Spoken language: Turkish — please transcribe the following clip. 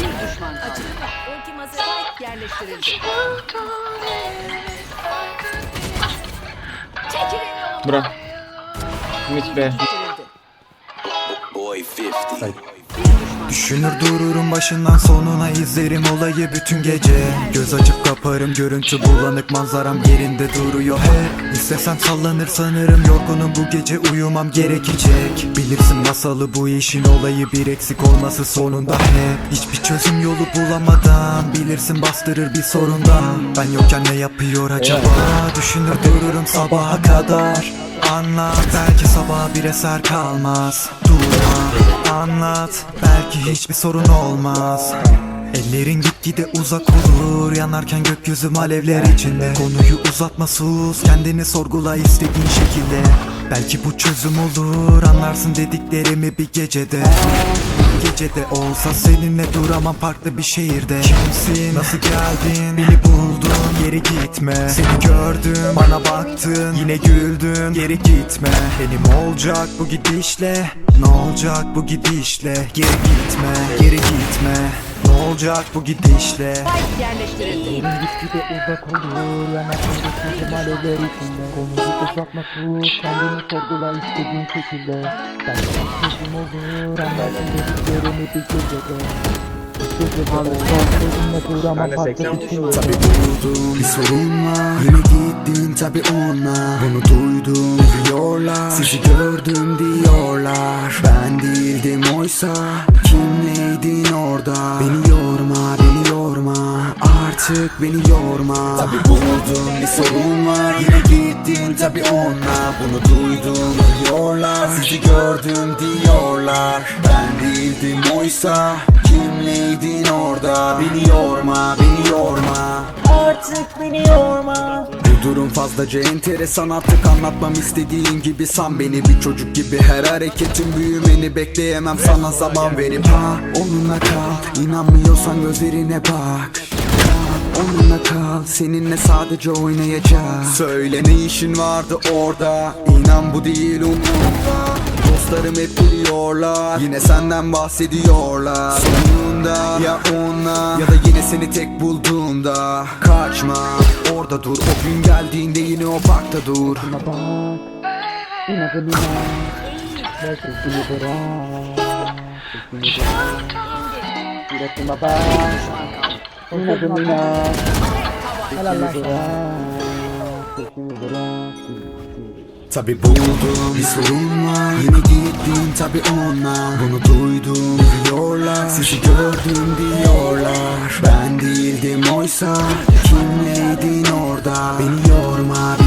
Bir düşman kaldı. Ultima Spike yerleştirildi. Çekilin. Bura. Mid B. Boy 50. Bir düşman. Düşünür dururum başından sonuna izlerim olayı bütün gece. Göz açıp kaparım görüntü bulanık manzaram yerinde duruyor. Hep İstesem sallanır sanırım yorgunum bu gece uyumam gerekecek. Bilirsin masalı bu işin olayı bir eksik olması sonunda. Hep Hiçbir çözüm yolu bulamadan bilirsin bastırır bir sorundan. Ben yokken ne yapıyor acaba? Düşünür dururum sabaha kadar Anlat belki sabaha bir eser kalmaz. Durma anlat belki hiçbir sorun olmaz. Ellerin gitgide uzak olur Yanarken gökyüzü alevler içinde. Konuyu uzatma sus Kendini sorgula istediğin şekilde. Belki bu çözüm olur Anlarsın dediklerimi bir gecede gecede olsa seninle duramam farklı bir şehirde. Kimsin nasıl geldin beni buldun geri gitme. Seni gördüm bana baktın yine güldün geri gitme. Benim olacak bu gidişle Ne olacak bu gidişle? Geri gitme geri gitme. Ne olacak bu gidişle? Yerleştirildi. Anlarsın dediklerimi bir Tabi sorun var. Yine gittin tabi ona. Bunu duydum diyorlar Sizi gördüm diyorlar. Ben değildim oysa. Kim neydin orada? Beni Artık beni yorma. Tabi buldum bir sorun var. Yine gittin tabi ona Bunu duydum diyorlar Sizi gördüm diyorlar. Ben değildim oysa Kim neydin orada? Beni yorma beni yorma. Artık beni yorma. Bu durum fazlaca enteresan. Artık anlatmam istediğin gibi San beni. Bir çocuk gibi her hareketin büyümeni bekleyemem. Sana zaman verip Ha onunla kal. İnanmıyorsan gözlerine bak Onunla kal seninle sadece oynayacağım. Söyle ne işin vardı orada? İnan bu değil umurumda. Dostlarım hep biliyorlar Yine senden bahsediyorlar. Sonunda ya onunla Ya da yine seni tek bulduğumda Kaçma orada dur. O gün geldiğinde yine o parkta dur Bak İnadını bak. Ve sesini bırak Sesini bırak. Yüreğime bak Bırak Tabi buldum bir sorun var. Yine gittin tabi ona. Bunu duydum diyorlar Sizi gördüm diyorlar Ben değildim oysa. Kim neydin orada? Beni yorma